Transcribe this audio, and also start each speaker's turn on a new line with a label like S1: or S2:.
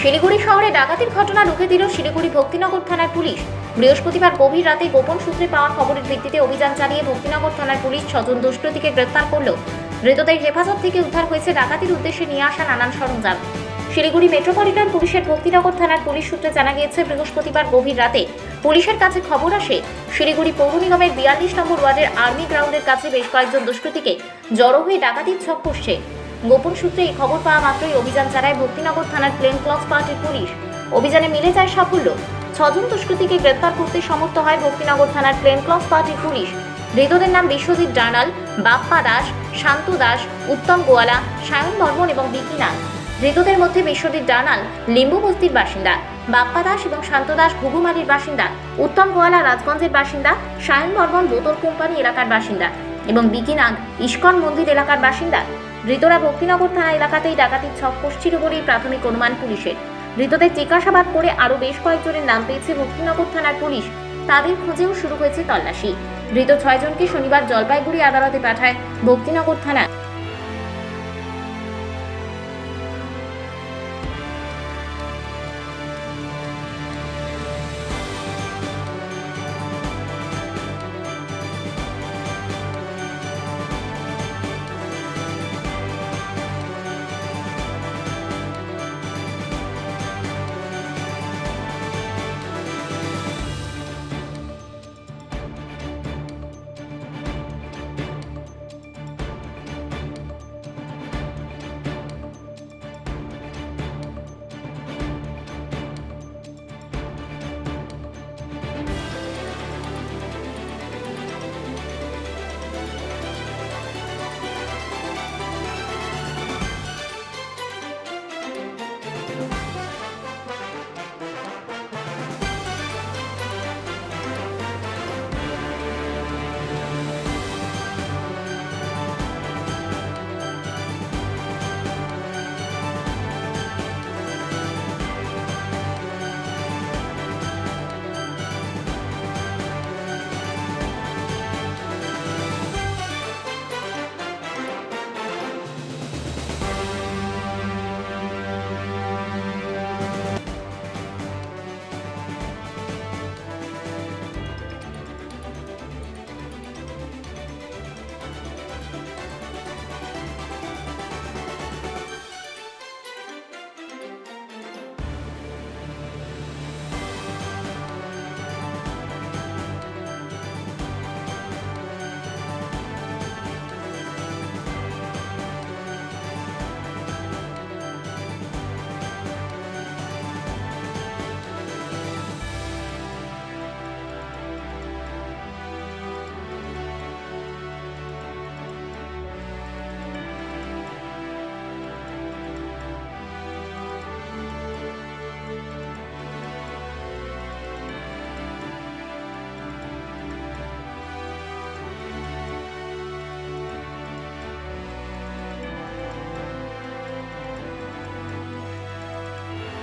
S1: শিলিগুড়ি শহরে ডাকাতির ঘটনা রুখে দিল শিলিগুড়ি ভক্তিনগর থানার পুলিশ। বৃহস্পতিবার গভীর রাতে গোপন সূত্রে পাওয়া খবরের ভিত্তিতে অভিযান চালিয়ে ভক্তিনগর থানার পুলিশ ছজন দুষ্কৃতীকে গ্রেপ্তার করল। ধৃতদের হেফাজত থেকে উদ্ধার হয়েছে ডাকাতির উদ্দেশ্যে নিয়ে আসা নানান সরঞ্জাম। শিলিগুড়ি মেট্রোপলিটন পুলিশের ভক্তিনগর থানার পুলিশ সূত্রে জানা গিয়েছে, বৃহস্পতিবার গভীর রাতে পুলিশের কাছে খবর আসে, শিলিগুড়ি পৌর নিগমের বিয়াল্লিশ নম্বর ওয়ার্ডের আর্মি গ্রাউন্ডের কাছে বেশ কয়েকজন দুষ্কৃতীকে জড়ো হয়ে ডাকাতির ছক কষছে গোপন সূত্রে এই খবর পাওয়া মাত্রই অভিযান চালায় ভক্তিনগর থানার প্লেন ক্লথ পার্টির পুলিশ। অভিযানে মিলে যায় সাফল্য। ছজন দুষ্কৃতীকে গ্রেপ্তার করতে সমর্থ হয় ভক্তিনগর থানার প্লেন ক্লথ পার্টির পুলিশ। ধৃতদের নাম বিশ্বজিৎ ডার্নাল বাপ্পা দাস, শান্তু দাস, উত্তম গোয়ালা, সায়ন বর্মন এবং বিকি নাথ। ধৃতদের মধ্যে বিশ্বজিৎ ডার্নাল লিম্বু বস্তির বাসিন্দা, বাপ্পা দাস এবং শান্ত দাস ঘুঘুমারির বাসিন্দা, উত্তম গোয়ালা রাজগঞ্জের বাসিন্দা, সায়ন বর্মন বোতল কোম্পানি এলাকার বাসিন্দা এবং বিকি নাগ ইস্কন মন্দির এলাকার বাসিন্দা। ধৃতরা ভক্তিনগর থানা এলাকাতেই ডাকাতির ছক কষছিল বলেই প্রাথমিক অনুমান পুলিশের। ধৃতদের জিজ্ঞাসাবাদ করে আরও বেশ কয়েকজনের নাম পেয়েছে ভক্তিনগর থানার পুলিশ। তাদের খোঁজেও শুরু হয়েছে তল্লাশি। ধৃত ছয়জনকে শনিবার জলপাইগুড়ি আদালতে পাঠায় ভক্তিনগর থানা।